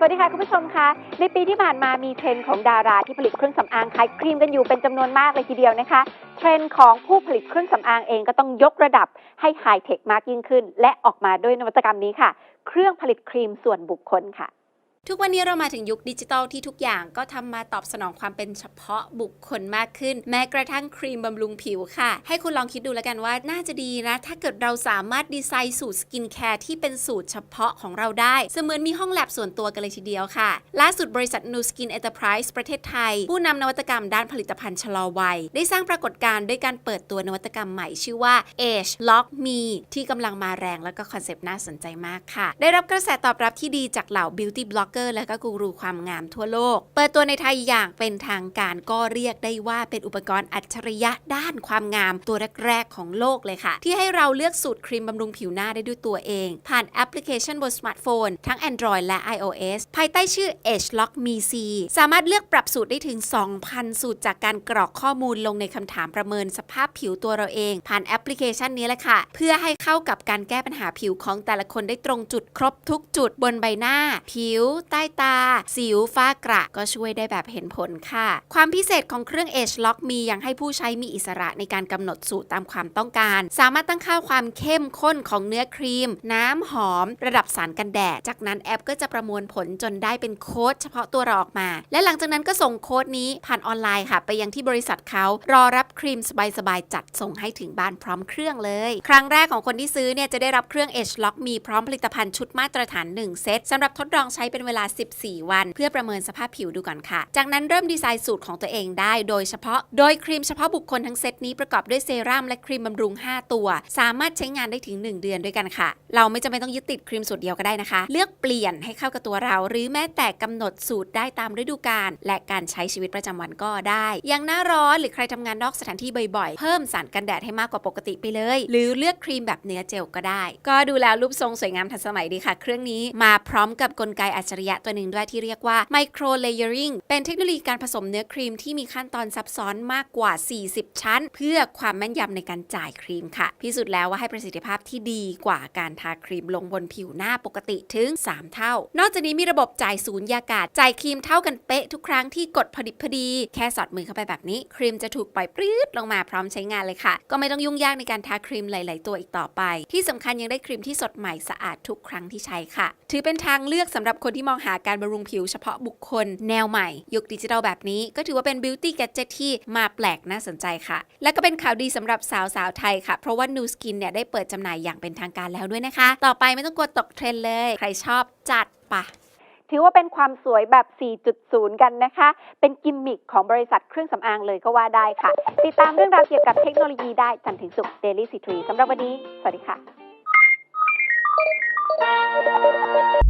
สวัสดีค่ะคุณผู้ชมคะในปีที่ผ่านมามีเทรนด์ของดาราที่ผลิตเครื่องสำอางขายครีมกันอยู่เป็นจำนวนมากเลยทีเดียวนะคะ เทรนด์ของผู้ผลิตเครื่องสำอางเองก็ต้องยกระดับให้ไฮเทคมากยิ่งขึ้น และออกมาด้วยนวัตกรรมนี้ค่ะ เครื่องผลิตครีมส่วนบุคคลค่ะ ทุกวันนี้เรามาถึงยุคดิจิทัลที่ทุกอย่างก็ทำมาตอบสนองความเป็นเฉพาะบุคคลมากขึ้น แม้กระทั่งครีมบำรุงผิวค่ะ ให้คุณลองคิดดูแล้วกันว่าน่าจะดีนะ ถ้าเกิดเราสามารถดีไซน์สูตรสกินแคร์ที่เป็นสูตรเฉพาะของเราได้ เสมือนมีห้องแลบส่วนตัวกันเลยทีเดียวค่ะ ล่าสุดบริษัท New Skin Enterprise ประเทศไทย ผู้นำนวัตกรรมด้านผลิตภัณฑ์ชะลอวัย ได้สร้างปรากฏการณ์ด้วยการเปิดตัวนวัตกรรมใหม่ชื่อว่า Age Lock Me ที่กำลังมาแรงแล้วก็คอนเซปต์น่าสนใจมากค่ะ ได้รับกระแสตอบรับที่ดีจากเหล่า beauty Blog blogger และก็กูรูความงามทั่วโลก เปิดตัวในไทยอย่างเป็นทางการก็เรียกได้ว่าเป็นอุปกรณ์อัจฉริยะด้านความงามตัวแรกๆของโลกเลยค่ะ ที่ให้เราเลือกสูตรครีมบำรุงผิวหน้าได้ด้วยตัวเอง ผ่านแอปพลิเคชันบนสมาร์ทโฟน ทั้ง Android และ iOS ภายใต้ชื่อ Edge Lock Me C สามารถเลือกปรับสูตรได้ถึง 2,000 สูตรจากการกรอกข้อมูลลงในคำถามประเมินสภาพผิวตัวเราเอง ผ่านแอปพลิเคชันนี้แหละค่ะ เพื่อให้เข้ากับการแก้ปัญหาผิวของแต่ละคนได้ตรงจุดครบทุกจุดบนใบหน้า ผิวใต้ตา สิวฝ้ากระก็ช่วยได้แบบเห็นผลค่ะ ความพิเศษของเครื่อง Edge Lock มียังให้ผู้ใช้มีอิสระในการกำหนดสูตรตามความต้องการ สามารถตั้งค่าความเข้มข้นของเนื้อครีม น้ำหอม ระดับสารกันแดด จากนั้นแอปก็จะประมวลผลจนได้เป็นโค้ดเฉพาะตัวเราออกมา และหลังจากนั้นก็ส่งโค้ดนี้ผ่านออนไลน์ค่ะ ไปยังที่บริษัทเขารอรับครีมสบายๆจัดส่งให้ถึงบ้านพร้อมเครื่องเลย ครั้งแรกของคนที่ซื้อเนี่ยจะได้รับเครื่อง Edge Lock มีพร้อมผลิตภัณฑ์ชุดมาตรฐาน 1 เซตสำหรับทดลองใช้เป็นเวลา 14 วัน เพื่อประเมินสภาพผิวดูก่อนค่ะ จากนั้นเริ่มดีไซน์สูตรของตัวเองได้ โดยเฉพาะโดยครีมเฉพาะบุคคลทั้งเซตนี้ประกอบด้วยเซรั่มและครีมบำรุง 5 ตัว สามารถใช้งานได้ถึง 1 เดือนด้วยกันค่ะ เราไม่จำเป็นต้องยึดติดครีมสูตรเดียวก็ได้นะคะ เลือกเปลี่ยนให้เข้ากับตัวเรา หรือแม้แต่กำหนดสูตรได้ตามฤดูกาลและการใช้ชีวิตประจำวันก็ได้ อย่างหน้าร้อนหรือใครทำงานนอกสถานที่บ่อยๆ เพิ่มสารกันแดดให้มากกว่าปกติไปเลย หรือเลือกครีมแบบเนื้อเจลก็ได้ ก็ดูแล้วรูปทรงสวยงามทันสมัยดีค่ะ เครื่องนี้มาพร้อมกับกลไกอัจฉริยะตัวหนึ่งด้วยที่เรียกว่า micro layering เป็นเทคโนโลยีการผสมเนื้อครีมที่มีขั้นตอนซับซ้อนมากกว่า 40 ชั้น เพื่อความแม่นยำในการจ่ายครีมค่ะ พิสูจน์แล้วว่าให้ประสิทธิภาพที่ดีกว่าการทาครีมลงบนผิวหน้าปกติถึง 3 เท่า นอกจากนี้มีระบบจ่ายสูญญากาศจ่ายครีมเท่ากันเป๊ะทุกครั้งที่กดพอดิบพอดี แค่สอดมือเข้าไปแบบนี้ ครีมจะถูกปล่อยปรื๊ดลงมาพร้อมใช้งานเลยค่ะ ก็ไม่ต้องยุ่งยากในการทาครีมหลาย ๆ ตัวอีกต่อไป ที่สำคัญยังได้ครีมที่สดใหม่สะอาดทุกครั้งที่ใช้ค่ะ ถือเป็นทางเลือกสำหรับคนที่มองหาการบำรุงผิวเฉพาะบุคคลแนวใหม่ ยุคดิจิทัลแบบนี้ ก็ถือว่าเป็น beauty gadget ที่มาแปลกน่าสนใจค่ะ และก็เป็นข่าวดีสำหรับสาวสาวๆไทยค่ะ เพราะว่า New Skin เนี่ยได้เปิดจำหน่ายอย่างเป็นทางการแล้วด้วยนะคะ ต่อไปไม่ต้องกลัวตกเทรนเลย ใครชอบจัดปะถือว่าเป็นความสวยแบบ 4.0 กันนะคะ เป็นกิมมิคของบริษัทเครื่องสำอางเลยก็ว่าได้ค่ะ ติดตามเรื่องราวเกี่ยวกับเทคโนโลยีได้จันทร์ถึงศุก Daily C3 สำหรับวันนี้ สวัสดีค่ะ